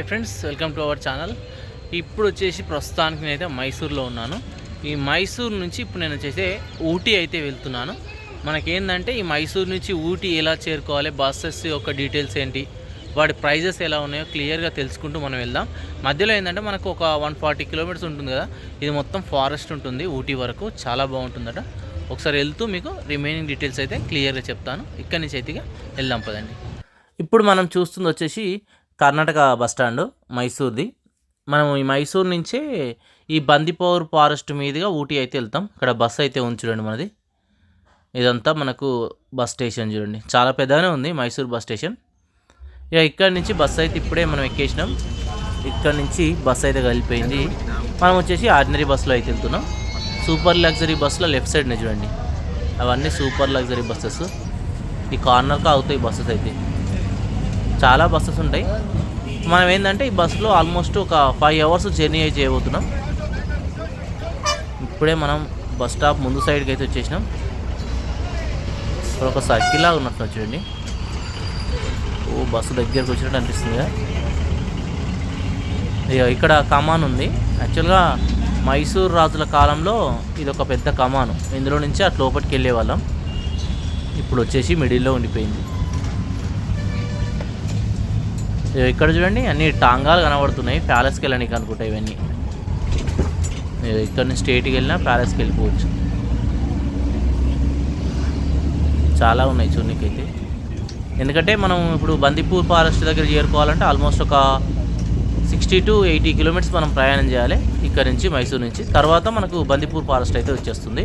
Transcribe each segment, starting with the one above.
Hi friends welcome to our channel. ఇప్పుడు వచ్చేసి ప్రస్తుతానికి నేనైతే మైసూర్లో ఉన్నాను. ఈ మైసూర్ నుంచి ఇప్పుడు నేను వచ్చేసి ఊటీ అయితే వెళ్తున్నాను. మనకేందంటే ఈ మైసూర్ నుంచి ఊటీ ఎలా చేరుకోవాలి బస్సెస్ యొక్క డీటెయిల్స్ ఏంటి వాటి ప్రైజెస్ ఎలా ఉన్నాయో క్లియర్గా తెలుసుకుంటూ మనం వెళ్దాం. మధ్యలో ఏంటంటే మనకు ఒక వన్ ఫార్టీ కిలోమీటర్స్ ఉంటుంది కదా ఇది మొత్తం ఫారెస్ట్ ఉంటుంది ఊటీ వరకు చాలా బాగుంటుందట. ఒకసారి వెళ్తూ మీకు రిమైనింగ్ డీటెయిల్స్ అయితే క్లియర్గా చెప్తాను. ఇక్కడి నుంచి అయితే వెళ్దాం పదండి. ఇప్పుడు మనం చూస్తుంది వచ్చేసి కర్ణాటక బస్ మైసూర్ది. మనం ఈ మైసూర్ నుంచే ఈ బందిపౌర్ ఫారెస్ట్ మీదుగా ఊటీ అయితే వెళ్తాం. ఇక్కడ బస్ అయితే ఉంది చూడండి మనది. ఇదంతా మనకు బస్ స్టేషన్ చూడండి. చాలా పెద్దగానే ఉంది మైసూర్ బస్ స్టేషన్. ఇక ఇక్కడ నుంచి బస్ అయితే ఇప్పుడే మనం ఎక్కేసినాం. ఇక్కడ నుంచి బస్ అయితే కలిపోయింది. మనం వచ్చేసి ఆర్డినరీ బస్సులో అయితే వెళ్తున్నాం. సూపర్ లగ్జరీ బస్సులో లెఫ్ట్ సైడ్నే చూడండి. అవన్నీ సూపర్ లగ్జరీ బస్సెస్. ఈ కార్నర్కి అవుతాయి బస్సెస్ అయితే. చాలా బస్సెస్ ఉంటాయి. మనం ఏంటంటే ఈ బస్సులో ఆల్మోస్ట్ ఒక ఫైవ్ అవర్స్ జర్నీ అయితే చేయబోతున్నాం. ఇప్పుడే మనం బస్ స్టాప్ ముందు సైడ్కి అయితే వచ్చేసినాం. ఇక్కడ ఒక సర్కిల్ లాగా ఉన్నట్టు చూడండి. ఓ బస్సు దగ్గరకు వచ్చినట్టు అనిపిస్తుంది కదా. ఇక్కడ కమాన్ ఉంది. యాక్చువల్గా మైసూర్ రాజుల కాలంలో ఇది ఒక పెద్ద కమాను. ఇందులో నుంచి అటు లోపలికి వెళ్ళే వాళ్ళం ఇప్పుడు వచ్చేసి మిడిల్లో ఉండిపోయింది. ఇక్కడ చూడండి అన్ని టాంగాలు కనబడుతున్నాయి. ప్యాలెస్కి వెళ్ళడానికి అనుకుంటా ఇవన్నీ. ఇక్కడ నుంచి స్టేట్కి వెళ్ళినా ప్యాలెస్కి వెళ్ళిపోవచ్చు. చాలా ఉన్నాయి చూడనికైతే. ఎందుకంటే మనం ఇప్పుడు బందిపూర్ ఫారెస్ట్ దగ్గర చేరుకోవాలంటే ఆల్మోస్ట్ ఒక సిక్స్టీ టు ఎయిటీ కిలోమీటర్స్ మనం ప్రయాణం చేయాలి ఇక్కడ నుంచి మైసూర్ నుంచి. తర్వాత మనకు బందిపూర్ ఫారెస్ట్ అయితే వచ్చేస్తుంది.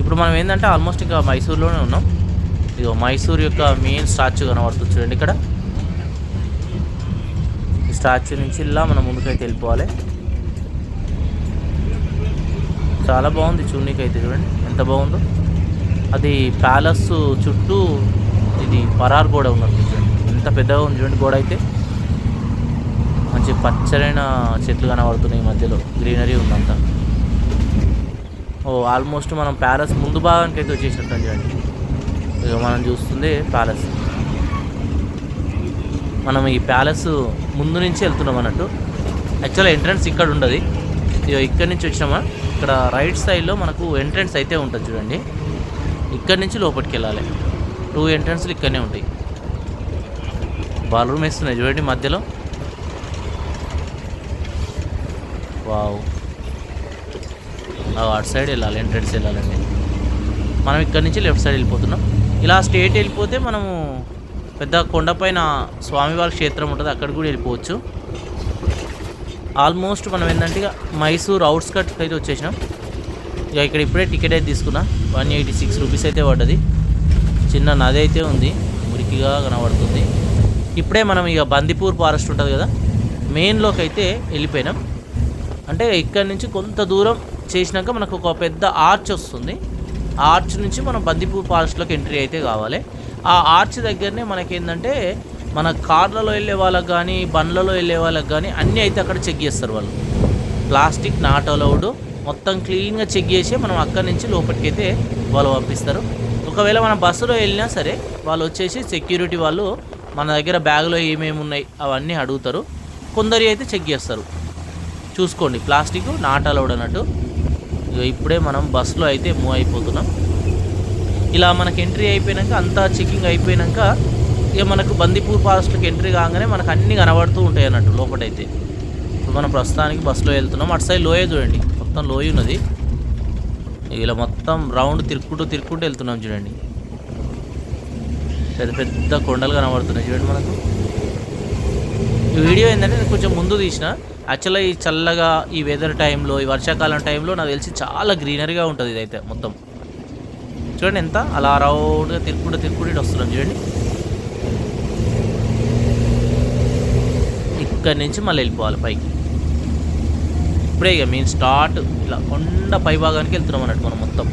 ఇప్పుడు మనం ఏంటంటే ఆల్మోస్ట్ ఇంకా మైసూర్లోనే ఉన్నాం. ఇదిగో మైసూర్ యొక్క మెయిన్ స్టాచ్యూ కనబడుతుంది చూడండి ఇక్కడ. స్టాచ్యూ నుంచి ఇలా మనం ముందుకైతే వెళ్ళిపోవాలి. చాలా బాగుంది చూడనీకైతే చూడండి. ఎంత బాగుందో. అది ప్యాలెస్ చుట్టూ ఇది పరార్ గోడ ఉన్నట్టు చూడండి. ఎంత పెద్దగా ఉంది చూడండి గోడ అయితే. మంచి పచ్చరైన చెట్లు కనబడుతున్నాయి ఈ మధ్యలో. గ్రీనరీ ఉందంతా. ఓ ఆల్మోస్ట్ మనం ప్యాలెస్ ముందు భాగానికి అయితే వచ్చేసినట్టు చూడండి. ఇక మనం చూస్తుంది ప్యాలెస్. మనం ఈ ప్యాలెస్ ముందు నుంచి వెళ్తున్నాం అన్నట్టు. యాక్చువల్ ఎంట్రన్స్ ఇక్కడ ఉండదు. ఇక్కడ నుంచి వచ్చినామా? ఇక్కడ రైట్ సైడ్లో మనకు ఎంట్రన్స్ అయితే ఉంటుంది చూడండి. ఇక్కడ నుంచి లోపలికి వెళ్ళాలి. టూ ఎంట్రన్స్లు ఇక్కడనే ఉంటాయి. బాల్రూమ్ వేస్తున్నాయి చూడండి మధ్యలో. వావ్ అటు సైడ్ వెళ్ళాలి ఎంట్రన్స్ వెళ్ళాలండి. మనం ఇక్కడ నుంచి లెఫ్ట్ సైడ్ వెళ్ళిపోతున్నాం. ఇలా స్టేట్ వెళ్ళిపోతే మనము పెద్ద కొండపైన స్వామివారి క్షేత్రం ఉంటుంది అక్కడ కూడా వెళ్ళిపోవచ్చు. ఆల్మోస్ట్ మనం ఏంటంటే ఇక మైసూర్ అవుట్స్కట్కి అయితే వచ్చేసినాం. ఇక ఇక్కడ ఇప్పుడే టికెట్ అయితే తీసుకున్నా. వన్ ఎయిటీ సిక్స్ రూపీస్ అయితే పడ్డది. చిన్న నది అయితే ఉంది మురికిగా కనబడుతుంది. ఇప్పుడే మనం ఇక బందిపూర్ ఫారెస్ట్ ఉంటుంది కదా మెయిన్లోకి అయితే వెళ్ళిపోయినాం. అంటే ఇక్కడ నుంచి కొంత దూరం చేసినాక మనకు ఒక పెద్ద ఆర్చ్ వస్తుంది. ఆ ఆర్చ్ నుంచి మనం బందిపూర్ ఫారెస్ట్లోకి ఎంట్రీ అయితే కావాలి. ఆ ఆర్చ్ దగ్గరనే మనకేంటంటే మన కార్లలో వెళ్ళే వాళ్ళకి కానీ బండ్లలో వెళ్ళే వాళ్ళకి కానీ అన్నీ అయితే అక్కడ చెక్ చేస్తారు వాళ్ళు. ప్లాస్టిక్ నాట్ అలౌడ్ మొత్తం క్లీన్గా చెక్ చేసి మనం అక్కడి నుంచి లోపలికి అయితే వాళ్ళు పంపిస్తారు. ఒకవేళ మన బస్సులో వెళ్ళినా సరే వాళ్ళు వచ్చేసి సెక్యూరిటీ వాళ్ళు మన దగ్గర బ్యాగ్లో ఏమేమి ఉన్నాయి అవన్నీ అడుగుతారు. కొందరి అయితే చెక్ చేస్తారు. చూసుకోండి ప్లాస్టిక్ నాట్ అలౌడ్ అన్నట్టు. ఇప్పుడే మనం బస్సులో అయితే మూవ్ అయిపోతున్నాం. ఇలా మనకు ఎంట్రీ అయిపోయినాక అంతా చెకింగ్ అయిపోయినాక ఇక మనకు బందిపూర్ ఫారెస్ట్కి ఎంట్రీ కాగానే మనకు అన్నీ కనబడుతూ ఉంటాయి అన్నట్టు లోపలైతే ఇప్పుడు మనం ప్రస్తుతానికి బస్సులో వెళ్తున్నాం. అటు సైడ్ లోయ చూడండి. మొత్తం లోయ ఉన్నది. ఇలా మొత్తం రౌండ్ తిరుక్కుంటూ తిరుక్కుంటూ వెళ్తున్నాం చూడండి. పెద్ద పెద్ద కొండలు కనబడుతున్నాయి చూడండి మనకు. ఈ వీడియో ఏంటంటే నేను కొంచెం ముందు తీసిన. యాక్చువల్గా ఈ చల్లగా ఈ వెదర్ టైంలో ఈ వర్షాకాలం టైంలో నాకు తెలిసి చాలా గ్రీనరీగా ఉంటుంది ఇదైతే మొత్తం. చూడండి ఎంత అలా రౌండ్గా తిరుక్కుంటూ తిరుక్కుంటూ ఇటు వస్తున్నాం చూడండి. ఇక్కడి నుంచి మళ్ళీ వెళ్ళిపోవాలి పైకి. ఇప్పుడే ఇక మేము స్టార్ట్ ఇలా కొండ పై భాగానికి వెళ్తున్నాం అన్నట్టు మనం మొత్తం.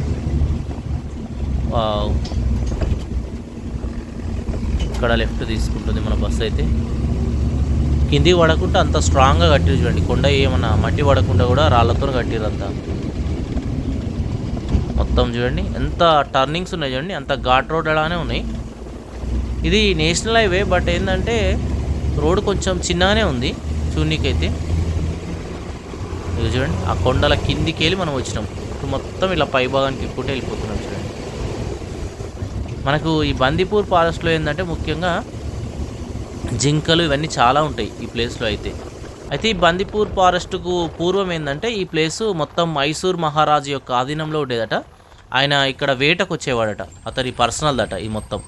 ఇక్కడ లెఫ్ట్ తీసుకుంటుంది మన బస్సు అయితే. కిందికి పడకుండా అంత స్ట్రాంగ్గా కట్టిరు చూడండి. కొండ ఏమన్నా మట్టి పడకుండా కూడా రాళ్ళతో కట్టిరు అంతా. మొత్తం చూడండి. ఎంత టర్నింగ్స్ ఉన్నాయి చూడండి. అంత ఘాట్ రోడ్ అలానే ఉన్నాయి. ఇది నేషనల్ హైవే బట్ ఏంటంటే రోడ్ కొంచెం చిన్నగానే ఉంది చూడనీకైతే. ఇది చూడండి. ఆ కొండల కిందికి వెళ్ళి మనం వచ్చినాం. ఇప్పుడు మొత్తం ఇలా పై భాగానికి ఎక్కుంటే వెళ్ళిపోతున్నాం చూడండి. మనకు ఈ బందీపూర్ ఫారెస్ట్లో ఏంటంటే ముఖ్యంగా జింకలు ఇవన్నీ చాలా ఉంటాయి ఈ ప్లేస్లో అయితే. అయితే ఈ బందీపూర్ ఫారెస్ట్కు పూర్వం ఏంటంటే ఈ ప్లేసు మొత్తం మైసూర్ మహారాజు యొక్క ఆధీనంలో ఉండేదట. ఆయన ఇక్కడ వేటకు వచ్చేవాడట అతని పర్సనల్ దట ఈ మొత్తం.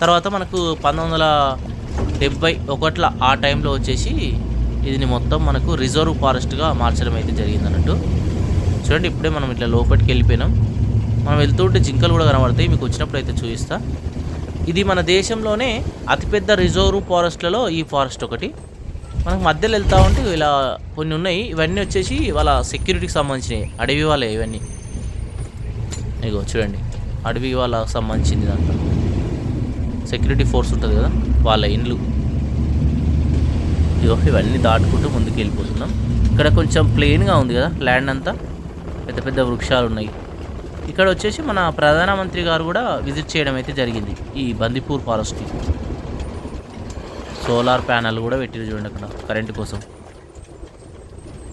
తర్వాత మనకు పంతొమ్మిది వందల డెబ్బై ఒకట్ల ఆ టైంలో వచ్చేసి ఇది మొత్తం మనకు రిజర్వ్ ఫారెస్ట్గా మార్చడం అయితే జరిగింది అన్నట్టు చూడండి ఇప్పుడే మనం ఇట్లా లోపలికి వెళ్ళిపోయినాం. మనం వెళ్తుంటే జింకలు కూడా కనబడతాయి. మీకు వచ్చినప్పుడు అయితే చూపిస్తా. ఇది మన దేశంలోనే అతిపెద్ద రిజర్వ్ ఫారెస్ట్లలో ఈ ఫారెస్ట్ ఒకటి. మనకు మధ్యలో వెళ్తా ఉంటే ఇలా కొన్ని ఉన్నాయి. ఇవన్నీ వచ్చేసి వాళ్ళ సెక్యూరిటీకి సంబంధించినవి. అడవి వాళ్ళే ఇవన్నీ. ఇగో చూడండి అడవి వాళ్ళకి సంబంధించింది దాంట్లో. సెక్యూరిటీ ఫోర్స్ ఉంటుంది కదా వాళ్ళ ఇండ్లు. ఇగో ఇవన్నీ దాటుకుంటూ ముందుకు వెళ్ళిపోతున్నాం ఇక్కడ కొంచెం ప్లెయిన్గా ఉంది కదా ల్యాండ్ అంతా. పెద్ద పెద్ద వృక్షాలు ఉన్నాయి. ఇక్కడ వచ్చేసి మన ప్రధానమంత్రి గారు కూడా విజిట్ చేయడం అయితే జరిగింది ఈ బందిపూర్ ఫారెస్ట్కి సోలార్ ప్యానల్ కూడా పెట్టిరు చూడండి అక్కడ కరెంటు కోసం.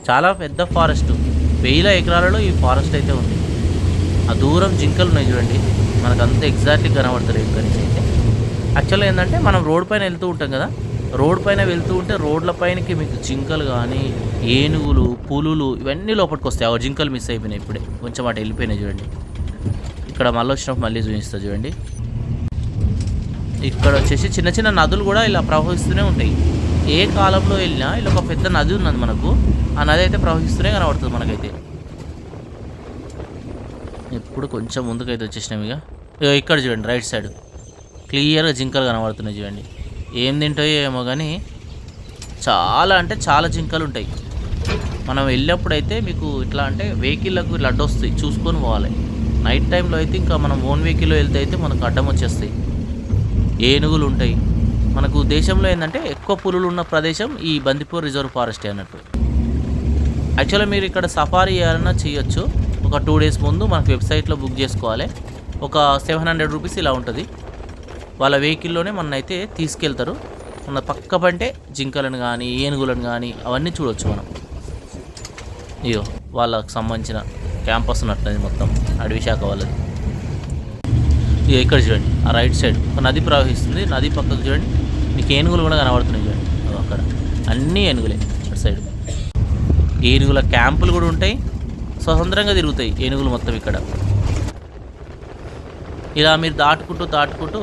చాలా పెద్ద ఫారెస్ట్ వేల ఎకరాలలో ఈ ఫారెస్ట్ అయితే ఉంది. ఆ దూరం జింకలు ఉన్నాయి చూడండి. మనకు అంత ఎగ్జాక్ట్లీ కనబడతలేదు ఇక్కడి నుంచి అయితే. యాక్చువల్గా ఏంటంటే మనం రోడ్ పైన వెళ్తూ ఉంటాం కదా. రోడ్ పైన వెళ్తూ ఉంటే రోడ్ల పైనకి మీకు జింకలు కానీ ఏనుగులు పులులు ఇవన్నీ లోపలికి వస్తాయి. ఆ జింకలు మిస్ అయిపోయినాయి ఇప్పుడే. కొంచెం అటు వెళ్ళిపోయినాయి చూడండి. ఇక్కడ మళ్ళీ వచ్చినప్పుడు మళ్ళీ చూపిస్తా చూడండి. ఇక్కడ వచ్చేసి చిన్న చిన్న నదులు కూడా ఇలా ప్రవహిస్తూనే ఉంటాయి. ఏ కాలంలో వెళ్ళినా ఇలా ఒక పెద్ద నది ఉన్నది మనకు. ఆ నది అయితే ప్రవహిస్తూనే కనబడుతుంది మనకైతే. ఇప్పుడు కొంచెం ముందుకైతే వచ్చేసినాం ఇక. ఇక్కడ చూడండి రైట్ సైడ్ క్లియర్గా జింకలు కనబడుతున్నాయి చూడండి. ఏం తింటాయో ఏమో కానీ చాలా అంటే చాలా జింకలు ఉంటాయి. మనం వెళ్ళినప్పుడు అయితే మీకు ఇట్లా అంటే వెహికల్లకు ఇట్లా అడ్డు వస్తాయి చూసుకొని పోవాలి. నైట్ టైంలో అయితే ఇంకా మనం ఓన్ వెహికల్లో వెళ్తే అయితే మనకు అడ్డం వచ్చేస్తాయి. ఏనుగులు ఉంటాయి. మనకు దేశంలో ఏంటంటే ఎక్కువ పులులు ఉన్న ప్రదేశం ఈ బందిపూర్ రిజర్వ్ ఫారెస్ట్ అన్నట్టు. యాక్చువల్గా మీరు ఇక్కడ సఫారీ చేయాలన్నా చేయొచ్చు. ఒక టూ డేస్ ముందు మనకు వెబ్సైట్లో బుక్ చేసుకోవాలి. ఒక సెవెన్ హండ్రెడ్ రూపీస్ ఇలా ఉంటుంది. వాళ్ళ వెహికల్లోనే మన అయితే తీసుకెళ్తారు. మన పక్క పంటే జింకలను కానీ ఏనుగులను కానీ అవన్నీ చూడొచ్చు మనం. ఇయో వాళ్ళకు సంబంధించిన క్యాంపస్ ఉన్నట్టు మొత్తం అడవి శాఖ వాళ్ళది. ఇక ఇక్కడ చూడండి ఆ రైట్ సైడ్ ఒక నది ప్రవహిస్తుంది. నది పక్కకు చూడండి మీకు ఏనుగులు కూడా కనబడుతున్నాయి చూడండి. అక్కడ అన్నీ ఏనుగులే అటు సైడ్. ఏనుగుల క్యాంపులు కూడా ఉంటాయి. స్వతంత్రంగా తిరుగుతాయి ఏనుగులు మొత్తం ఇక్కడ. ఇలా మీరు దాటుకుంటూ దాటుకుంటూ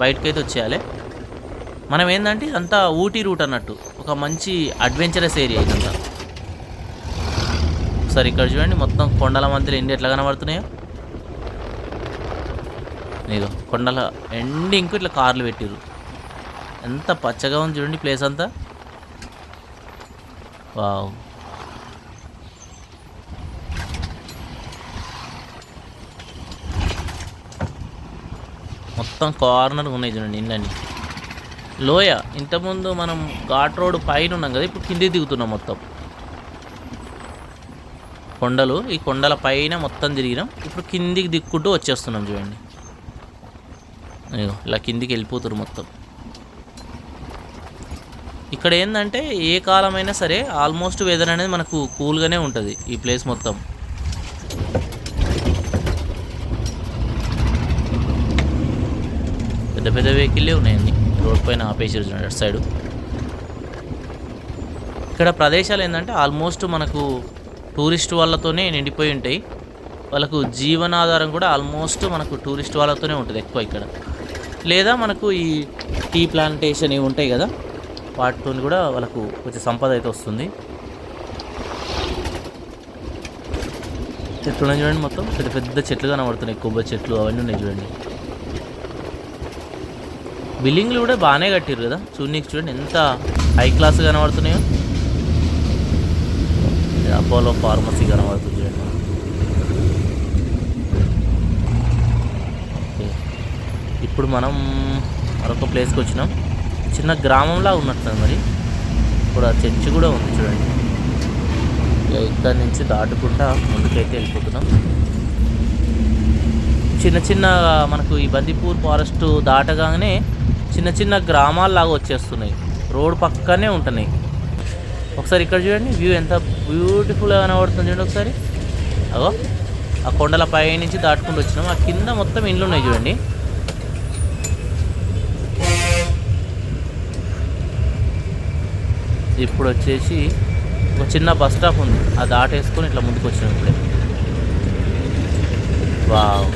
బయటకైతే వచ్చేయాలి. మనం ఏంటంటే అంతా ఊటీ రూట్ అన్నట్టు. ఒక మంచి అడ్వెంచరస్ ఏరియా ఇదంతా. ఒకసారి ఇక్కడ చూడండి మొత్తం కొండల మధ్యలో ఎండి ఎట్లా కనబడుతున్నాయో. ఇదిగో కొండల ఎండి ఇంకో ఇట్లా కార్లు పెట్టిర్రు. ఎంత పచ్చగా ఉంది చూడండి ప్లేస్ అంతా. వావ్. మొత్తం కార్నర్ ఉన్నాయి చూడండి ఇండ్లన్నీ. లోయ ఇంతకుముందు మనం ఘాట్ రోడ్ పైన ఉన్నాం కదా ఇప్పుడు కిందికి దిగుతున్నాం మొత్తం. కొండలు ఈ కొండల పైన మొత్తం తిరిగినాం. ఇప్పుడు కిందికి దిక్కుంటూ వచ్చేస్తున్నాం చూడండి. ఇలా కిందికి వెళ్ళిపోతున్నారు మొత్తం. ఇక్కడ ఏంటంటే ఏ కాలమైనా సరే ఆల్మోస్ట్ వెదర్ అనేది మనకు కూల్గానే ఉంటుంది ఈ ప్లేస్ మొత్తం. పెద్ద పెద్ద వెహికల్లే ఉన్నాయండి. రోడ్ పైన ఆపేసారు చూడండి అటు సైడు. ఇక్కడ ప్రదేశాలు ఏంటంటే ఆల్మోస్ట్ మనకు టూరిస్ట్ వాళ్ళతోనే నిండిపోయి ఉంటాయి. వాళ్ళకు జీవనాధారం కూడా ఆల్మోస్ట్ మనకు టూరిస్ట్ వాళ్ళతోనే ఉంటుంది ఎక్కువ ఇక్కడ. లేదా మనకు ఈ టీ ప్లాంటేషన్ ఇవి ఉంటాయి కదా వాటితో కూడా వాళ్ళకు కొంచెం సంపద అయితే వస్తుంది. చెట్లు చూడండి మొత్తం. పెద్ద పెద్ద చెట్లు కనబడుతున్నాయి. కొబ్బరి చెట్లు అవన్నీ ఉన్నాయి చూడండి. బిల్డింగ్లు కూడా బాగానే కట్టారు కదా? చూడనీకి చూడండి ఎంత హై క్లాస్ కనబడుతున్నాయో. అపోలో ఫార్మసీ కనబడుతుంది చూడండి. ఇప్పుడు మనం మరొక ప్లేస్కి వచ్చినాం. చిన్న గ్రామంలా ఉన్నట్టు మరి. ఇప్పుడు ఆ చర్చి కూడా ఉంది చూడండి. ఇక ఇక్కడ నుంచి దాటుకుంటా ముందుకైతే వెళ్ళిపోతున్నాం. చిన్న చిన్న మనకు ఈ బందిపూర్ ఫారెస్ట్ దాటగానే చిన్న చిన్న గ్రామాల్లాగా వచ్చేస్తున్నాయి. రోడ్ పక్కనే ఉంటున్నాయి. ఒకసారి ఇక్కడ చూడండి వ్యూ ఎంత బ్యూటిఫుల్గా కనబడుతుంది చూడండి ఒకసారి. అగో ఆ కొండల పై నుంచి దాటుకుంటూ వచ్చినాం. ఆ కింద మొత్తం ఇండ్లు ఉన్నాయి చూడండి. ఇప్పుడు వచ్చేసి ఒక చిన్న బస్ స్టాప్ ఉంది. ఆ దాటేసుకొని ఇట్లా ముందుకు వచ్చినాం ఇప్పుడే. వావ్.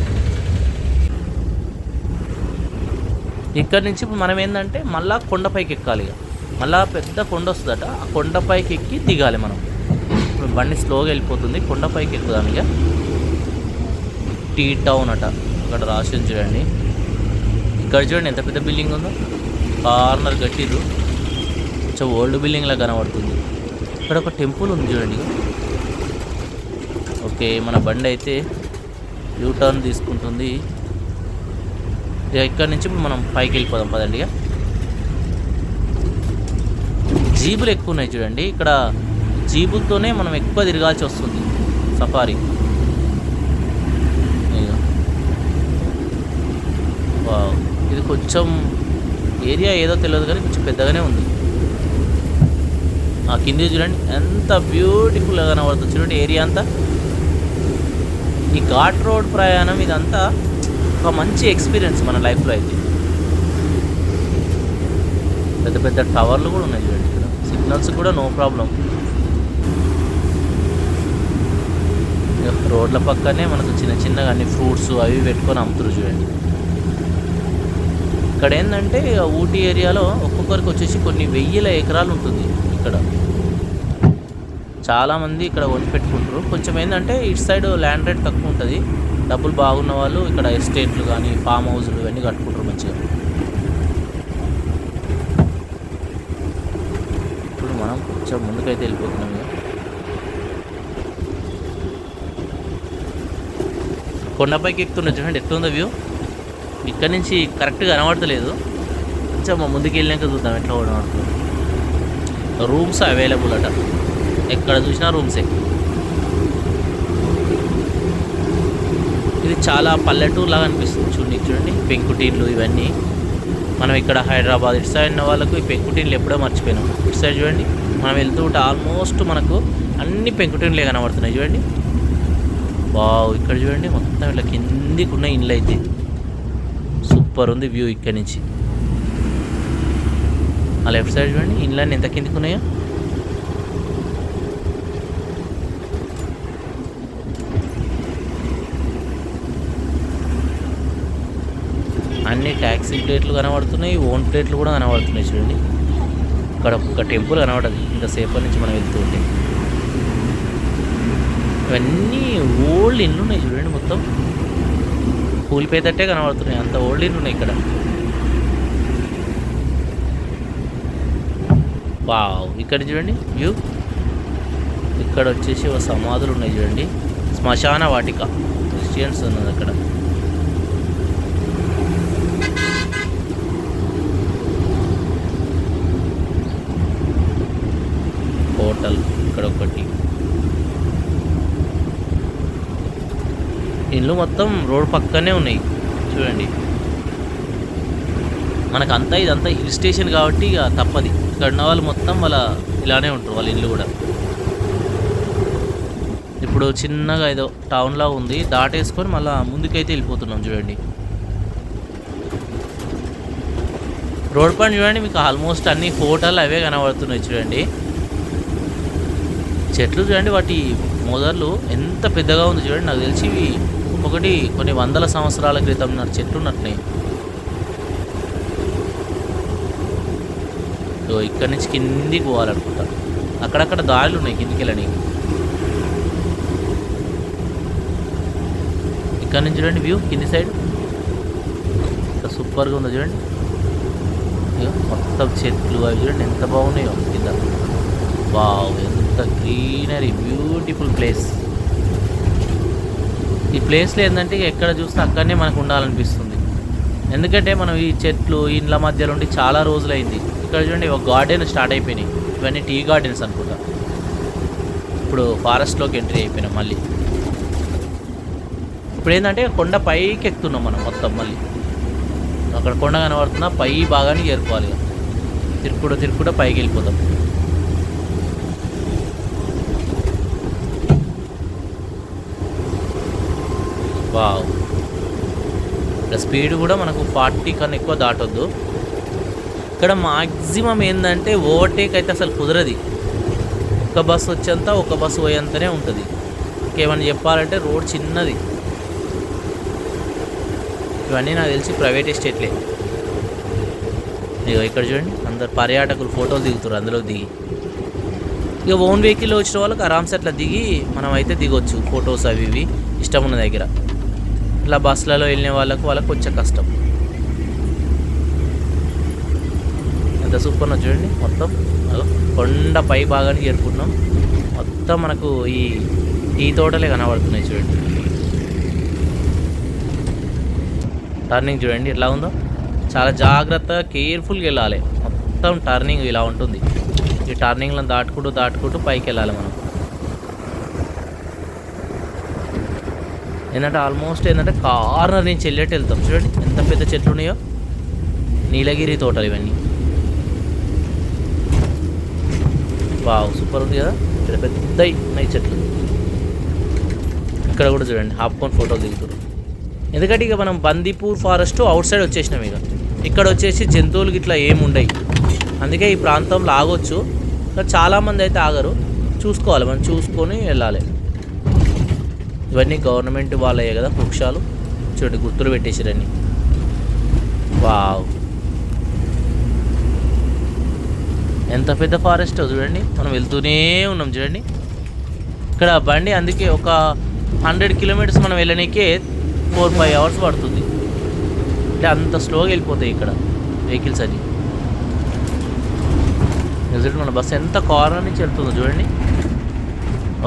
ఇక్కడ నుంచి ఇప్పుడు మనం ఏంటంటే మళ్ళీ కొండపైకి ఎక్కాలి ఇక. మళ్ళా పెద్ద కొండ వస్తుందట. ఆ కొండపైకి ఎక్కి దిగాలి మనం. ఇప్పుడు బండి స్లోగా వెళ్ళిపోతుంది. కొండపైకి ఎక్కుదాం ఇక. టీ టౌన్ అట. అక్కడ రాసి ఉంది చూడండి. ఇక్కడ చూడండి ఎంత పెద్ద బిల్డింగ్ ఉందో. కార్నర్ కట్టిర్రు. కొంచెం ఓల్డ్ బిల్డింగ్లా కనబడుతుంది. ఇక్కడ ఒక టెంపుల్ ఉంది చూడండి ఓకే మన బండి అయితే యూ టర్న్ తీసుకుంటుంది. ఇక్కడ నుంచి మనం పైకి వెళ్ళిపోదాం పదండి ఇక. జీబులు ఎక్కువ ఉన్నాయి చూడండి. ఇక్కడ జీబులతోనే మనం ఎక్కువ తిరగాల్సి వస్తుంది సఫారీ. వావ్. ఇది కొంచెం ఏరియా ఏదో తెలియదు కానీ కొంచెం పెద్దగానే ఉంది. ఆ కింది చూడండి. ఎంత బ్యూటిఫుల్గా కనబడుతుంది చూడండి ఏరియా అంతా. ఈ ఘాట్ రోడ్ ప్రయాణం ఇదంతా ఒక మంచి ఎక్స్పీరియన్స్ మన లైఫ్లో అయితే. పెద్ద పెద్ద టవర్లు కూడా ఉన్నాయి చూడండి ఇక్కడ. సిగ్నల్స్ కూడా నో ప్రాబ్లం రోడ్ల పక్కనే మనకు చిన్న చిన్నగా అన్ని ఫ్రూట్స్ అవి పెట్టుకొని అమ్ముతారు చూడండి. ఇక్కడ ఏంటంటే ఊటీ ఏరియాలో ఒక్కొక్కరికి వచ్చేసి కొన్ని వెయ్యిల ఎకరాలు ఉంటుంది ఇక్కడ. చాలామంది ఇక్కడ వండి పెట్టుకుంటారు కొంచెం ఏంటంటే ఇటు సైడ్ ల్యాండ్ రేట్ తక్కువ ఉంటుంది. డబ్బులు బాగున్న వాళ్ళు ఇక్కడ ఎస్టేట్లు కానీ ఫామ్ హౌస్లు ఇవన్నీ కట్టుకుంటారు మంచిగా. ఇప్పుడు మనం కొంచెం ముందుకైతే వెళ్ళిపోతున్నాం ఇక. కొండపైకి ఎక్కుతున్నా చూడండి ఎట్లుందో వ్యూ ఇక్కడ నుంచి కరెక్ట్గా కనబడతలేదు. కొంచెం ముందుకు వెళ్ళాక చూద్దాం ఎట్లా కనబడుతుంది రూమ్స్ అవైలబుల్ అట. ఎక్కడ చూసినా రూమ్సే. ఇది చాలా పల్లెటూరు లాగా అనిపిస్తుంది చూడండి చూడండి. పెంకుటీన్లు ఇవన్నీ. మనం ఇక్కడ హైదరాబాద్ ఇటు సైడ్ ఉన్న వాళ్ళకు ఈ పెంకుటీన్లు ఎప్పుడో మర్చిపోయినాం. ఇటు సైడ్ చూడండి మనం వెళ్తూ ఉంటే ఆల్మోస్ట్ మనకు అన్ని పెంకుటీన్లే కనబడుతున్నాయి చూడండి. బావు ఇక్కడ చూడండి మొత్తం ఇట్లా కిందికి ఉన్న ఇండ్లు అయితే. సూపర్ ఉంది వ్యూ ఇక్కడ నుంచి. ఆ లెఫ్ట్ సైడ్ చూడండి ఇండ్లన్నీ ఎంత కిందికి ఉన్నాయో? అన్ని ట్యాక్సీ ప్లేట్లు కనబడుతున్నాయి ఓన్ ప్లేట్లు కూడా కనబడుతున్నాయి చూడండి. ఇక్కడ ఒక టెంపుల్ కనబడదు ఇంతసేపటి నుంచి మనం వెళ్తూ ఉంటే. ఇవన్నీ ఓల్డ్ ఇన్ ఉన్నాయి చూడండి మొత్తం. కూలిపోయేటట్టే కనబడుతున్నాయి అంత ఓల్డ్ ఇన్ ఉన్నాయి ఇక్కడ. వావ్ ఇక్కడ చూడండి వ్యూ ఇక్కడ వచ్చేసి ఒక సమాధులు ఉన్నాయి చూడండి. శ్మశాన వాటిక. క్రిస్టియన్స్ ఉన్నది అక్కడ హోటల్ ఇక్కడ ఒకటి ఇల్లు మొత్తం రోడ్ పక్కనే ఉన్నాయి. చూడండి. మనకు అంతా ఇదంతా హిల్ స్టేషన్ కాబట్టి ఇక తప్పది. ఇక్కడ ఉన్న వాళ్ళు మొత్తం వాళ్ళ ఇలానే ఉంటారు వాళ్ళ ఇల్లు కూడా. ఇప్పుడు చిన్నగా ఏదో టౌన్లా ఉంది దాటేసుకొని మళ్ళీ ముందుకైతే వెళ్ళిపోతున్నాం చూడండి. రోడ్ పైన చూడండి మీకు ఆల్మోస్ట్ అన్ని హోటల్ అవే కనబడుతున్నాయి చూడండి. చెట్లు చూడండి వాటి మొదళ్ళు ఎంత పెద్దగా ఉంది చూడండి నాకు తెలిసి ఇవి ఒకటి కొన్ని వందల సంవత్సరాల క్రితం నా చెట్లు ఉన్నట్టున్నాయి సో ఇక్కడ నుంచి కిందికి పోవాలనుకుంటా. అక్కడక్కడ దారులు ఉన్నాయి కిందికి వెళ్ళని ఇక్కడ నుంచి చూడండి వ్యూ కింది సైడ్. ఎంత సూపర్గా ఉందో చూడండి. మొత్తం చెట్లు అవి చూడండి ఎంత బాగున్నాయో కింద. వావ్ ఎంత గ్రీనరీ బ్యూటిఫుల్ ప్లేస్. ఈ ప్లేస్లో ఏంటంటే ఎక్కడ చూస్తే అక్కడనే మనకు ఉండాలనిపిస్తుంది. ఎందుకంటే మనం ఈ చెట్లు ఈ ఇండ్ల మధ్యలో ఉండి చాలా రోజులైంది. ఇక్కడ చూడండి ఒక గార్డెన్ స్టార్ట్ అయిపోయినాయి. ఇవన్నీ టీ గార్డెన్స్ అనుకుంటా. ఇప్పుడు ఫారెస్ట్లోకి ఎంట్రీ అయిపోయినాం మళ్ళీ. ఇప్పుడు ఏంటంటే కొండ పైకి ఎక్కుతున్నాం మనం మొత్తం మళ్ళీ. అక్కడ కొండ కనబడుతున్నా పై భాగానికి చేరుకోవాలి తిరుక్కుడు తిరుక్కుంటూ పైకి వెళ్ళిపోతాం. వావ్. ఇక్కడ స్పీడ్ కూడా మనకు ఫార్టీ కన్నా ఎక్కువ దాటొద్దు. ఇక్కడ మాక్సిమం ఏంటంటే ఓవర్టేక్ అయితే అసలు కుదరది. ఒక బస్సు వచ్చేంత ఒక బస్సు పోయేంతనే ఉంటుంది. ఇంకేమైనా చెప్పాలంటే రోడ్ చిన్నది. ఇవన్నీ నాకు తెలిసి ప్రైవేట్ ఎస్టేట్లే. ఇక ఇక్కడ చూడండి అందరు పర్యాటకులు ఫోటోలు దిగుతారు అందులో దిగి. ఇక ఓన్ వెహికల్ వచ్చిన వాళ్ళకి ఆరామ్స్ అట్లా దిగి మనం అయితే దిగొచ్చు ఫొటోస్ అవి ఇవి ఇష్టం ఉన్న దగ్గర. ఇట్లా బస్సులలో వెళ్ళిన వాళ్ళకు వాళ్ళకి కొంచెం కష్టం. ఎంత సూపర్ ఉన్నది చూడండి. మొత్తం కొండ పై భాగానికి చేరుకుంటున్నాం మొత్తం మనకు ఈ టీ తోటలే కనబడుతున్నాయి చూడండి. టర్నింగ్ చూడండి ఎట్లా ఉందో. చాలా జాగ్రత్తగా కేర్ఫుల్గా వెళ్ళాలి. మొత్తం టర్నింగ్ ఇలా ఉంటుంది. ఈ టర్నింగ్లను దాటుకుంటూ దాటుకుంటూ పైకి వెళ్ళాలి మనం. ఏంటంటే ఆల్మోస్ట్ ఏంటంటే కార్నర్ నుంచి వెళ్ళేట్టు వెళ్తాం. చూడండి ఎంత పెద్ద చెట్లు ఉన్నాయో. నీలగిరి తోటలు ఇవన్నీ. వావ్ సూపర్ ఉంది కదా? ఇక్కడ పెద్ద ఉన్నాయి చెట్లు. ఇక్కడ కూడా చూడండి హాప్కోన్ ఫోటోలు దిగుతారు. ఎందుకంటే ఇక మనం బందీపూర్ ఫారెస్ట్ అవుట్ సైడ్ వచ్చేసినాం ఇక. ఇక్కడ వచ్చేసి జంతువులు ఇట్లా ఏమి అందుకే ఈ ప్రాంతంలో ఆగొచ్చు. చాలామంది అయితే ఆగరు. చూసుకోవాలి మనం చూసుకొని వెళ్ళాలి. ఇవన్నీ గవర్నమెంట్ వాళ్ళయ్యే కదా వృక్షాలు? చూడండి గుర్తులు పెట్టేసిరన్ని. వావ్. ఎంత పెద్ద ఫారెస్ట్ చూడండి మనం వెళ్తూనే ఉన్నాం చూడండి. ఇక్కడ బండి అందుకే ఒక హండ్రెడ్ కిలోమీటర్స్ మనం వెళ్ళనీకే ఫోర్ ఫైవ్ అవర్స్ పడుతుంది. అంటే అంత స్లోగా వెళ్ళిపోతాయి ఇక్కడ వెహికల్స్ అని మన బస్సు ఎంత కార్నర్ నుంచి వెళ్తుందో చూడండి.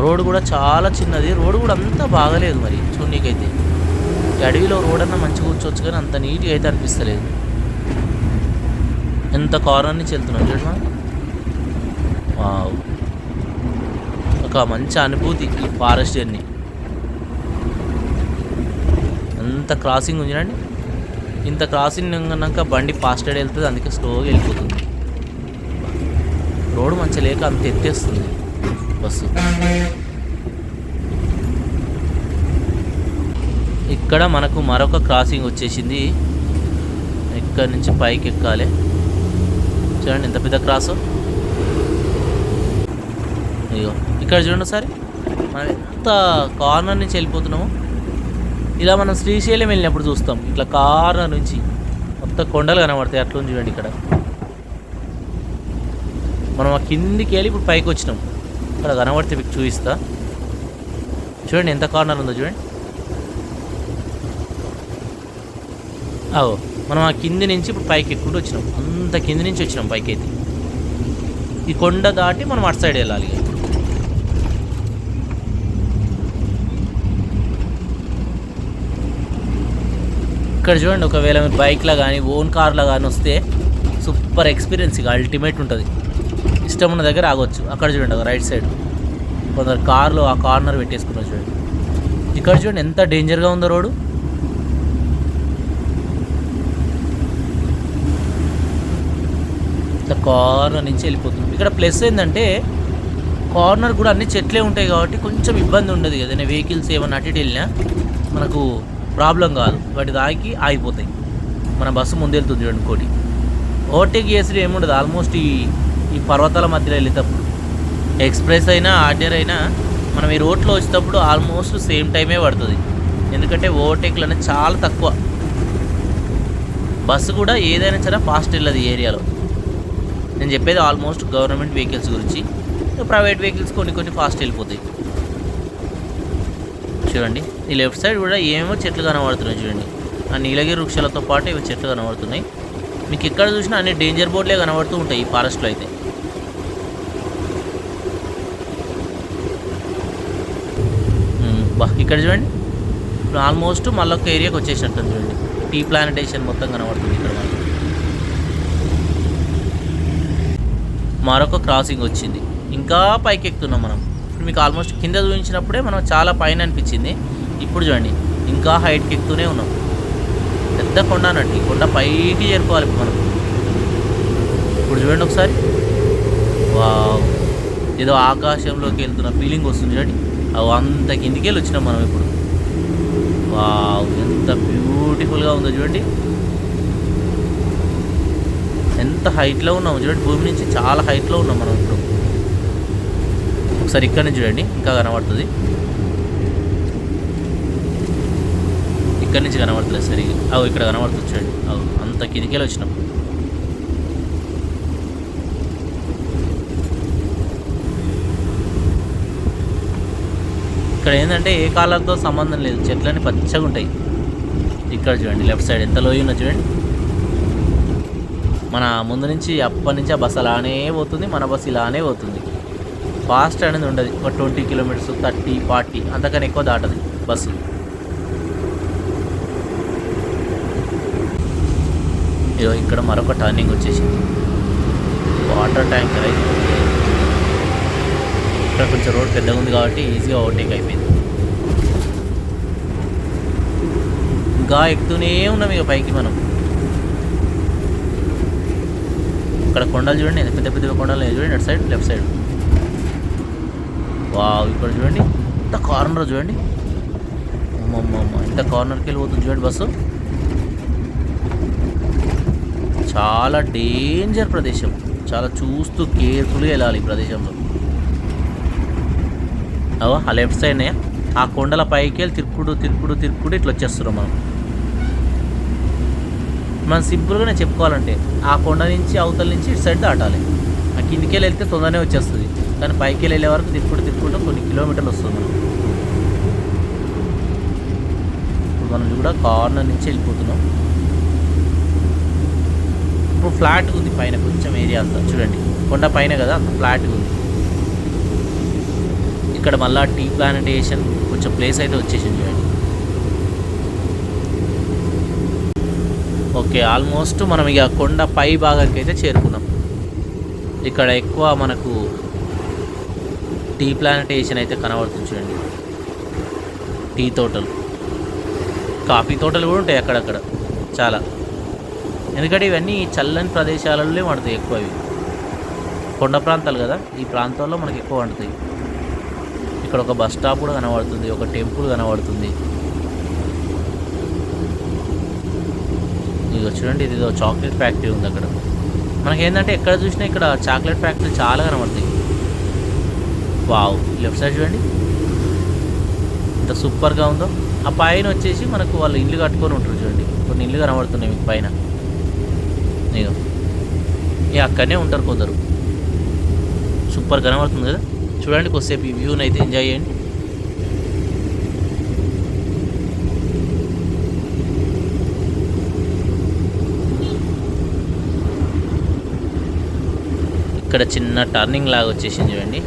రోడ్డు కూడా చాలా చిన్నది. రోడ్ కూడా అంత బాగలేదు మరి చూడనీకైతే. ఈ అడవిలో రోడ్ అన్నా మంచిగా కూర్చోవచ్చు కానీ అంత నీట్గా అయితే అనిపిస్తలేదు. ఎంత కార్నర్ నుంచి వెళ్తున్నాం చూడమా వావ్. ఒక మంచి అనుభూతి ఈ ఫారెస్ట్ జర్నీ. అంత క్రాసింగ్ ఉంది చూడండి. ఇంత క్రాసింగ్ అన్నాక బండి ఫాస్టెడ్ వెళ్తుంది అందుకే స్లోగా వెళ్ళిపోతుంది. రోడ్ మంచిగా లేక అంత ఎత్తేస్తుంది. బస్సు ఇక్కడ మనకు మరొక క్రాసింగ్ వచ్చేసింది. ఇక్కడ నుంచి పైకి ఎక్కాలి. చూడండి ఎంత పెద్ద క్రాసు అయ్యో ఇక్కడ చూడండి ఒకసారి. మనం ఎంత కార్నర్ నుంచి వెళ్ళిపోతున్నాము. ఇలా మనం శ్రీశైలం వెళ్ళినప్పుడు చూస్తాం. ఇట్లా కార్నర్ నుంచి మొత్తం కొండలు కనబడతాయి. అట్లా చూడండి ఇక్కడ. మనం ఆ కిందికి వెళ్ళి ఇప్పుడు పైకి వచ్చినాం. ఇక్కడ కనబడితే మీకు చూపిస్తా. చూడండి ఎంత కార్నర్ ఉందో చూడండి. అవు మనం ఆ కింది నుంచి ఇప్పుడు పైకి ఎక్కుంటూ వచ్చినాం. అంత కింది నుంచి వచ్చినాం పైకి అయితే ఈ కొండ దాటి మనం అటు సైడ్ వెళ్ళాలి ఇక్కడ చూడండి ఒకవేళ మీరు బైక్లో కానీ ఓన్ కార్లో కానీ వస్తే సూపర్ ఎక్స్పీరియన్స్ ఇక అల్టిమేట్ ఉంటుంది. ఇష్టం ఉన్న దగ్గర ఆగొచ్చు. అక్కడ చూడండి ఒక రైట్ సైడ్. కొందరు కార్లు ఆ కార్నర్ పెట్టేసుకున్నారు చూడండి. ఇక్కడ చూడండి ఎంత డేంజర్గా ఉందో రోడ్డు. ఇట్లా కార్నర్ నుంచి వెళ్ళిపోతుంది. ఇక్కడ ప్లస్ ఏంటంటే కార్నర్ కూడా అన్ని చెట్లే ఉంటాయి కాబట్టి కొంచెం ఇబ్బంది ఉండదు. ఏదైనా వెహికల్స్ ఏమైనా అటు వెళ్ళినా మనకు ప్రాబ్లం కాదు. వాటి దాకి ఆగిపోతాయి. మన బస్సు ముందు వెళ్తుంది చూడండి ఇంకోటి ఓవర్టేక్ చేసి ఏముండదు. ఆల్మోస్ట్ ఈ ఈ పర్వతాల మధ్యలో వెళ్ళేటప్పుడు. ఎక్స్ప్రెస్ అయినా ఆర్డర్ అయినా మనం ఈ రోడ్లో వచ్చేటప్పుడు ఆల్మోస్ట్ సేమ్ టైమే పడుతుంది. ఎందుకంటే ఓవర్టేక్లు అనేది చాలా తక్కువ. బస్సు కూడా ఏదైనా సరే ఫాస్ట్ వెళ్ళదు ఏరియాలో. నేను చెప్పేది ఆల్మోస్ట్ గవర్నమెంట్ వెహికల్స్ గురించి. ప్రైవేట్ వెహికల్స్ కొన్ని కొన్ని ఫాస్ట్ వెళ్ళిపోతాయి. చూడండి ఈ లెఫ్ట్ సైడ్ కూడా ఏమేమో చెట్లు కనబడుతున్నాయి చూడండి. ఆ నీలగిరి వృక్షాలతో పాటు ఇవి చెట్లు కనబడుతున్నాయి. మీకు ఎక్కడ చూసినా అన్ని డేంజర్ బోర్డులే కనబడుతూ ఉంటాయి ఈ ఫారెస్ట్లో అయితే. ఇక్కడ చూడండి. ఇప్పుడు ఆల్మోస్ట్ మళ్ళీ ఒక ఏరియాకి వచ్చేసినట్టు చూడండి. టీ ప్లాంటేషన్ మొత్తం కనబడుతుంది ఇక్కడ మనకి మరొక క్రాసింగ్ వచ్చింది. ఇంకా పైకి ఎక్కుతున్నాం మనం. ఇప్పుడు మీకు ఆల్మోస్ట్ కింద చూపించినప్పుడే మనం చాలా పైన అనిపించింది. ఇప్పుడు చూడండి. ఇంకా హైట్కి ఎక్కుతూనే ఉన్నాం. పెద్ద కొండ అన్నట్టు. ఈ కొండ పైకి చేరుకోవాలి ఇప్పుడు మనం. ఇప్పుడు చూడండి ఒకసారి. వావ్. ఏదో ఆకాశంలోకి వెళ్తున్న ఫీలింగ్ వస్తుంది. చూడండి. అంత కిందికి వెళ్ళి వచ్చినాం మనం ఇప్పుడు. వావ్ ఎంత బ్యూటిఫుల్గా ఉందో చూడండి. ఎంత హైట్లో ఉన్నాము చూడండి భూమి నుంచి చాలా హైట్లో ఉన్నాం మనం ఇప్పుడు. ఒకసారి ఇక్కడ నుంచి చూడండి ఇంకా కనబడుతుంది. ఇక్కడ నుంచి కనబడుతుంది సరిగ్గా. అవు ఇక్కడ కనబడుతుంది చూడండి. అవు అంత కిందికెళ్ళి వచ్చినాం. ఇక్కడ ఏంటంటే ఏ కాలంతో సంబంధం లేదు. చెట్లన్నీ పచ్చగా ఉంటాయి. ఇక్కడ చూడండి లెఫ్ట్ సైడ్ ఎంత లోయ ఉన్నది చూడండి. మన ముందు నుంచి అప్పటి నుంచి ఆ బస్సు అలానే పోతుంది మన బస్సు ఇలానే పోతుంది. ఫాస్ట్ అనేది ఉండదు. ఒక ట్వంటీ కిలోమీటర్స్ థర్టీ ఫార్టీ అంతకన్నా ఎక్కువ దాటది బస్సు. ఇదో ఇక్కడ మరొక టర్నింగ్ వచ్చేసింది. వాటర్ ట్యాంకర్ అయితే ఇక్కడ కొంచెం రోడ్ పెద్దగా ఉంది కాబట్టి ఈజీగా ఓవర్టేక్ అయిపోయింది. ఇంకా ఎక్కుతూనే ఉన్నాం ఇక పైకి మనం. ఇక్కడ కొండలు చూడండి పెద్ద పెద్ద కొండలు చూడండి అటు సైడ్ లెఫ్ట్ సైడ్. వావ్ ఇక్కడ చూడండి ఇంత కార్నర్ చూడండి. అమ్మమ్మ ఇంత కార్నర్కి వెళ్ళిపోతుంది చూడండి బస్సు. చాలా డేంజర్ ప్రదేశం. చాలా చూస్తూ కేర్ఫుల్గా వెళ్ళాలి ఈ ప్రదేశంలో. అవో ఆ లెఫ్ట్ సైడ్నే ఆ కొండల పైకి వెళ్ళి తిరుక్కుడు తిరుక్కుడు తిరుక్కుడు ఇట్లా వచ్చేస్తున్నాం మనం. మనం సింపుల్గానే చెప్పుకోవాలంటే ఆ కొండ నుంచి అవతల నుంచి ఇటు సైడ్ దాటాలి. ఆ కిందికి వెళ్ళి వెళ్తే తొందరనే వచ్చేస్తుంది. కానీ పైకి వెళ్ళి వెళ్ళే వరకు తిరుక్కుడు తిప్పుకుంటూ కొన్ని కిలోమీటర్లు వస్తుంది మనం ఇప్పుడు మనం కూడా కార్నర్ నుంచి వెళ్ళిపోతున్నాం. ఇప్పుడు ఫ్లాట్గా ఉంది పైన కొంచెం ఏరియా అంతా. చూడండి కొండ పైన కదా అంత ఫ్లాట్గా ఉంది. ఇక్కడ మళ్ళా టీ ప్లానటేషన్ కొంచెం ప్లేస్ అయితే వచ్చేసింది చూడండి. ఓకే ఆల్మోస్ట్ మనం ఇక కొండ పై భాగానికి అయితే చేరుకున్నాం. ఇక్కడ ఎక్కువ మనకు టీ ప్లానటేషన్ అయితే కనబడుతుంది చూడండి. టీ తోటలు. కాఫీ తోటలు కూడా ఉంటాయి అక్కడక్కడ చాలా. ఎందుకంటే ఇవన్నీ చల్లని ప్రదేశాలలో పడతాయి ఎక్కువ ఇవి. కొండ ప్రాంతాలు కదా ఈ ప్రాంతాల్లో మనకి ఎక్కువ పండుతాయి ఇక్కడ ఒక బస్ స్టాప్ కూడా కనబడుతుంది ఒక టెంపుల్ కనబడుతుంది. ఇది చూడండి ఇది చాక్లెట్ ఫ్యాక్టరీ ఉంది అక్కడ. మనకి ఏంటంటే ఎక్కడ చూసినా ఇక్కడ చాక్లెట్ ఫ్యాక్టరీ చాలా కనబడుతుంది. వావ్ లెఫ్ట్ సైడ్ చూడండి. ఎంత సూపర్గా ఉందో. ఆ పైన వచ్చేసి మనకు వాళ్ళు ఇల్లు కట్టుకొని ఉంటారు చూడండి. కొన్ని ఇల్లు కనబడుతున్నాయి మీకు పైన. ఇగో ఇక అక్కడనే ఉంటారు కొందరు. సూపర్ కనబడుతుంది కదా? చూడండి కొద్దిసేపు ఈ వ్యూని అయితే ఎంజాయ్ చేయండి. ఇక్కడ చిన్న టర్నింగ్ లాగా వచ్చేసింది చూడండి.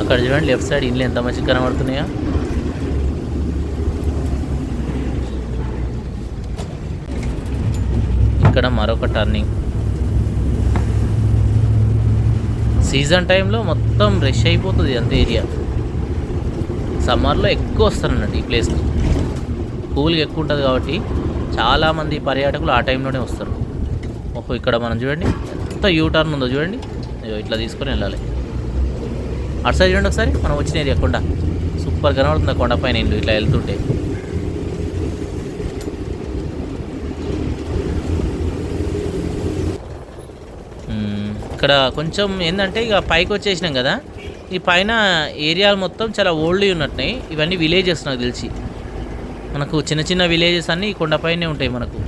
అక్కడ చూడండి లెఫ్ట్ సైడ్ ఇండ్లు ఎంత మంచిగా కనబడుతున్నాయో. ఇక్కడ మరొక టర్నింగ్ సీజన్ టైంలో మొత్తం రష్ అయిపోతుంది అంత ఏరియా. సమ్మర్లో ఎక్కువ వస్తారు అన్నట్టు ఈ ప్లేస్కి కూల్గా ఎక్కువ ఉంటుంది కాబట్టి చాలామంది పర్యాటకులు ఆ టైంలోనే వస్తారు. ఓహో ఇక్కడ మనం చూడండి ఎంత యూ టర్న్ ఉందో చూడండి. అయ్యో ఇట్లా తీసుకొని వెళ్ళాలి. అటు సైడ్ చూడండి ఒకసారి మనం వచ్చిన ఏరియా కొండ. సూపర్ కనబడుతుంది ఆ కొండ పైన ఇల్లు ఇట్లా వెళ్తుంటే. ఇక్కడ కొంచెం ఏంటంటే ఇక పైకి వచ్చేసినాం కదా. ఈ పైన ఏరియాలు మొత్తం చాలా ఓల్డ్ ఉన్నట్టున్నాయి. ఇవన్నీ విలేజెస్ నాకు తెలిసి. మనకు చిన్న చిన్న విలేజెస్ అన్నీ ఈ కొండపైనే ఉంటాయి మనకు.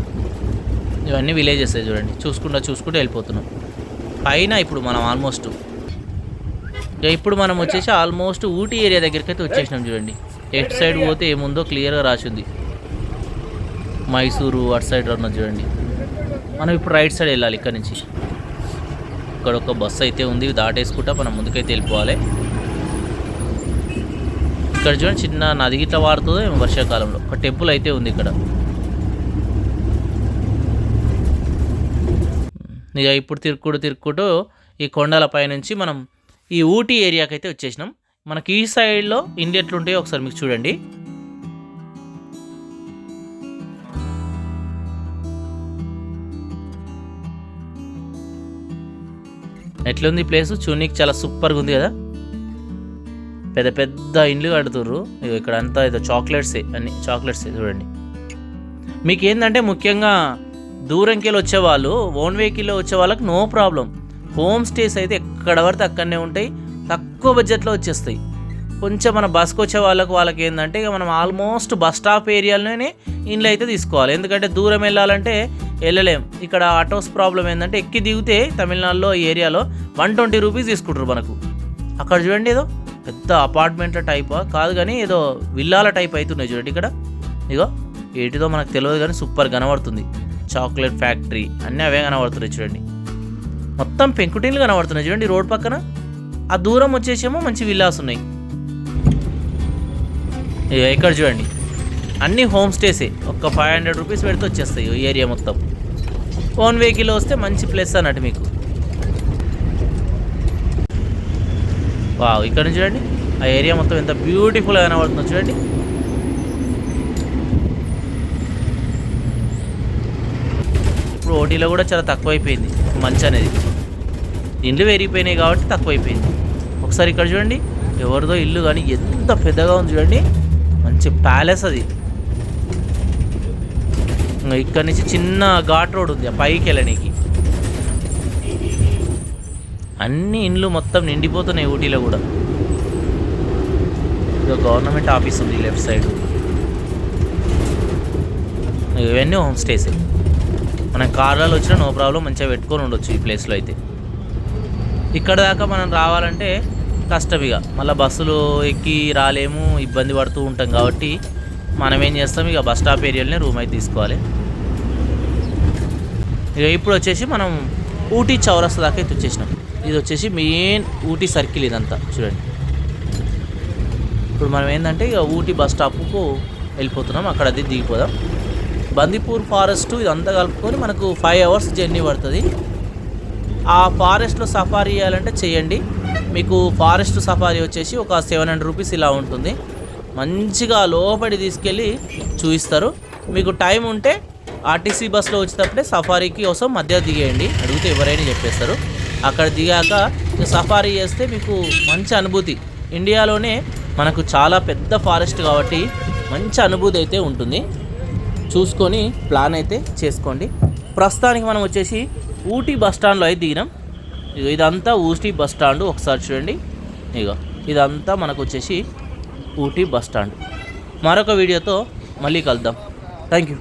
ఇవన్నీ విలేజెస్ చూడండి. చూసుకుంటా చూసుకుంటూ వెళ్ళిపోతున్నాం. పైన ఇప్పుడు మనం ఆల్మోస్ట్ ఇక ఇప్పుడు మనం వచ్చేసి ఆల్మోస్ట్ ఊటీ ఏరియా దగ్గరికి అయితే వచ్చేసినాం చూడండి. ఎఫ్ట్ సైడ్ పోతే ఏముందో క్లియర్గా రాసింది. మైసూరు అటు సైడ్ ఉన్నది చూడండి. మనం ఇప్పుడు రైట్ సైడ్ వెళ్ళాలి ఇక్కడ నుంచి. ఇక్కడ ఒక బస్సు అయితే ఉంది దాటేసుకుంటా మనం ముందుకైతే వెళ్ళిపోవాలి. ఇక్కడ చూడండి చిన్న నది గిట్ల వాడుతుందో వర్షాకాలంలో. ఒక టెంపుల్ అయితే ఉంది ఇక్కడ. ఇక ఇప్పుడు తిరుక్కుంటూ తిరుక్కుంటూ ఈ కొండల పైనుంచి మనం ఈ ఊటీ ఏరియాకి అయితే వచ్చేసినాం. మనకి ఈ సైడ్లో ఇండి ఎట్లుంటాయో ఒకసారి మీకు చూడండి. ఎట్లుంది ప్లేస్ చూనికి చాలా సూపర్గా ఉంది కదా? పెద్ద పెద్ద ఇండ్లు కడుతుర్రు. ఇక్కడ అంతా ఏదో చాక్లెట్సే అన్ని చాక్లెట్సే చూడండి. మీకు ఏంటంటే ముఖ్యంగా దూరంకెళ్ళి వచ్చేవాళ్ళు ఓన్ వెహికల్లో వచ్చే వాళ్ళకి నో ప్రాబ్లం హోమ్ స్టేస్ అయితే ఎక్కడ పడితే అక్కడనే ఉంటాయి. తక్కువ బడ్జెట్లో వచ్చేస్తాయి. కొంచెం మన బస్కి వచ్చే వాళ్ళకు వాళ్ళకి ఏంటంటే ఇక మనం ఆల్మోస్ట్ బస్ స్టాప్ ఏరియాలోనే ఇండ్లు అయితే తీసుకోవాలి. ఎందుకంటే దూరం వెళ్ళాలంటే వెళ్ళలేం. ఇక్కడ ఆటోస్ ప్రాబ్లం ఏంటంటే ఎక్కి దిగితే తమిళనాడులో ఈ ఏరియాలో వన్ ట్వంటీ రూపీస్ తీసుకుంటారు మనకు. అక్కడ చూడండి ఏదో పెద్ద అపార్ట్మెంట్ల టైప్ కాదు కానీ ఏదో విల్లాల టైప్ అవుతున్నాయి చూడండి ఇక్కడ. ఇగో ఏటిదో మనకు తెలియదు కానీ సూపర్ కనబడుతుంది. చాక్లెట్ ఫ్యాక్టరీ అన్నీ అవే కనబడుతున్నాయి చూడండి. మొత్తం పెంకుటిల్లు కనబడుతున్నాయి చూడండి రోడ్ పక్కన. ఆ దూరం వచ్చేసేమో మంచి విల్లాస్ ఉన్నాయి. ఇక్కడ చూడండి. అన్ని హోమ్ స్టేసే ఒక్క ఫైవ్ హండ్రెడ్ రూపీస్ పెడితే వచ్చేస్తాయి ఈ ఏరియా మొత్తం. ఓన్ వెహికల్ వస్తే మంచి ప్లేస్ అన్నట్టు మీకు. వావ్ ఇక్కడ నుంచి చూడండి. ఆ ఏరియా మొత్తం ఎంత బ్యూటిఫుల్గా కనబడుతుందో చూడండి. ఇప్పుడు ఓటీలో కూడా చాలా తక్కువైపోయింది. మంచి అనేది. ఇండ్లు పెరిగిపోయినాయి కాబట్టి తక్కువైపోయింది. ఒకసారి ఇక్కడ చూడండి. ఎవరిదో ఇల్లు కానీ ఎంత పెద్దగా ఉంది చూడండి. మంచి ప్యాలెస్ అది. ఇక్కడ నుంచి చిన్న ఘాట్ రోడ్ ఉంది ఆ పైకి వెళ్ళడానికి అన్ని ఇండ్లు మొత్తం నిండిపోతున్నాయి ఊటీలో కూడా. ఇదో గవర్నమెంట్ ఆఫీస్ ఉంది లెఫ్ట్ సైడ్. ఇవన్నీ హోమ్ స్టేస్ మనం కార్లలో వచ్చినా నో ప్రాబ్లం మంచిగా పెట్టుకొని ఉండొచ్చు ఈ ప్లేస్లో అయితే. ఇక్కడ దాకా మనం రావాలంటే కష్టం ఇక. మళ్ళీ బస్సులు ఎక్కి రాలేము ఇబ్బంది పడుతూ ఉంటాం కాబట్టి మనం ఏం చేస్తాం ఇక బస్ స్టాప్ ఏరియాలోనే రూమ్ అయితే తీసుకోవాలి. ఇక ఇప్పుడు వచ్చేసి మనం ఊటీ చౌరస్తా దాకా అయితే వచ్చేసినాం. ఇది వచ్చేసి మెయిన్ ఊటీ సర్కిల్ ఇదంతా చూడండి. ఇప్పుడు మనం ఏంటంటే ఇక ఊటీ బస్ స్టాప్కు వెళ్ళిపోతున్నాం అక్కడ అది దిగిపోదాం. బందిపూర్ ఫారెస్ట్ ఇదంతా కలుపుకొని మనకు ఫైవ్ అవర్స్ జర్నీ పడుతుంది. ఆ ఫారెస్ట్లో సఫారీ చేయాలంటే చేయండి. మీకు ఫారెస్ట్ సఫారీ వచ్చేసి ఒక సెవెన్ హండ్రెడ్ రూపీస్ ఇలా ఉంటుంది. మంచిగా లోపలి తీసుకెళ్ళి చూపిస్తారు. మీకు టైం ఉంటే ఆర్టీసీ బస్సులో వచ్చేటప్పుడే సఫారీకి కోసం మధ్య దిగేయండి. అడిగితే ఎవరైనా చెప్పేస్తారు. అక్కడ దిగాక సఫారీ చేస్తే మీకు మంచి అనుభూతి. ఇండియాలోనే మనకు చాలా పెద్ద ఫారెస్ట్ కాబట్టి మంచి అనుభూతి అయితే ఉంటుంది. చూసుకొని ప్లాన్ అయితే చేసుకోండి. ప్రస్తుతానికి మనం వచ్చేసి ఊటీ బస్ స్టాండ్లో అయితే దిగినాం. ఇగో ఇదంతా ఊటీ బస్ స్టాండ్. ఒకసారి చూడండి. ఇగో ఇదంతా మనకు వచ్చేసి ఊటీ బస్ స్టాండ్. మరొక వీడియోతో మళ్ళీ కలుద్దాం. Thank you